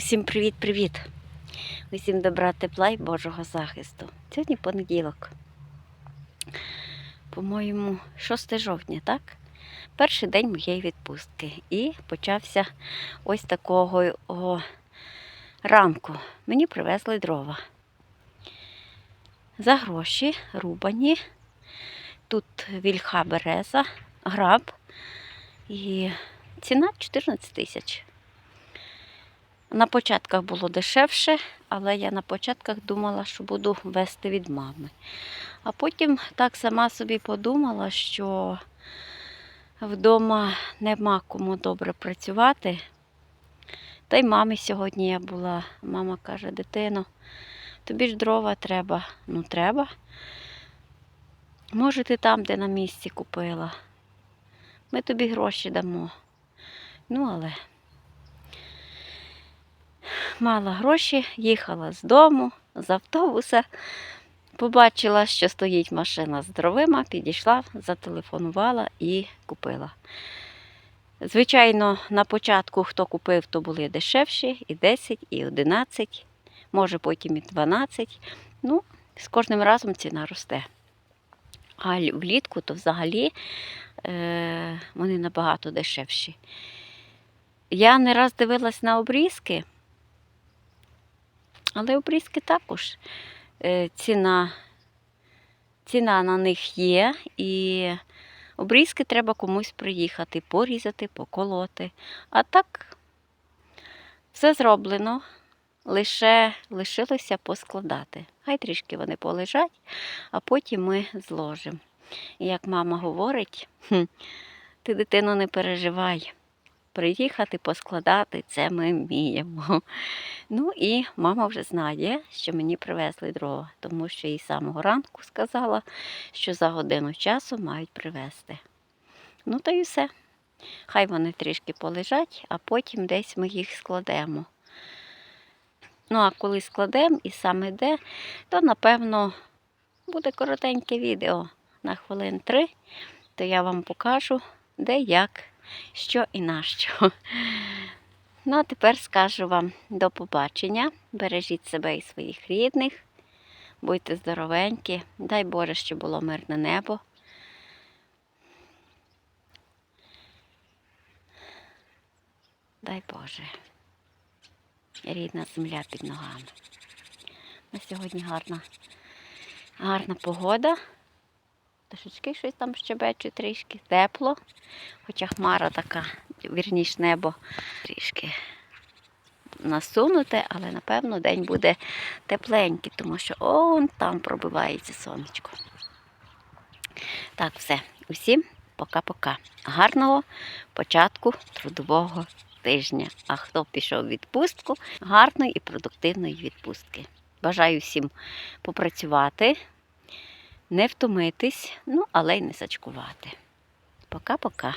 Усім привіт-привіт! Усім добра тепла і Божого захисту. Сьогодні понеділок. По-моєму, 6 жовтня, так? Перший день моєї відпустки. І почався ось такого о, ранку. Мені привезли дрова. За гроші рубані. Тут вільха береза, граб. І ціна 14 тисяч. На початках було дешевше, але я на початках думала, що буду вести від мами. А потім так сама собі подумала, що вдома нема кому добре працювати. Та й мамі сьогодні я була. Мама каже, дитино, тобі ж дрова треба. Ну, треба. Може, ти там, де на місці купила. Ми тобі гроші дамо. Ну, але мала гроші, їхала з дому, з автобуса. Побачила, що стоїть машина з дровима, підійшла, зателефонувала і купила. Звичайно, на початку, хто купив, то були дешевші, і 10, і 11, може потім і 12. Ну, з кожним разом ціна росте. А влітку то взагалі е, вони набагато дешевші. Я не раз дивилась на обрізки, але обрізки також е, ціна, ціна на них є, і обрізки треба комусь приїхати, порізати, поколоти. А так все зроблено, лише лишилося поскладати. Хай трішки вони полежать, а потім ми зложимо. І як мама говорить, ти дитино не переживай. Приїхати, поскладати це ми вміємо. Ну і мама вже знає, що мені привезли дрова, тому що їй самого ранку сказала, що за годину часу мають привезти. Ну та й все. Хай вони трішки полежать, а потім десь ми їх складемо. Ну, а коли складемо і саме де, то напевно буде коротеньке відео на хвилин три, то я вам покажу, де як, що і на що. Ну, а тепер скажу вам до побачення. Бережіть себе і своїх рідних. Будьте здоровенькі. Дай Боже, щоб було мирне небо. Дай Боже. Рідна земля під ногами. На сьогодні гарна, гарна погода. Трошечки щось там щебече трішки, тепло. Хоча хмара така, вірніш небо трішки насунуте, але напевно день буде тепленький, тому що он там пробивається сонечко. Так, все. Усім пока-пока. Гарного початку трудового тижня. А хто пішов в відпустку, гарної і продуктивної відпустки. Бажаю всім попрацювати, не втомитись, ну, але й не сачкувати. Пока-пока.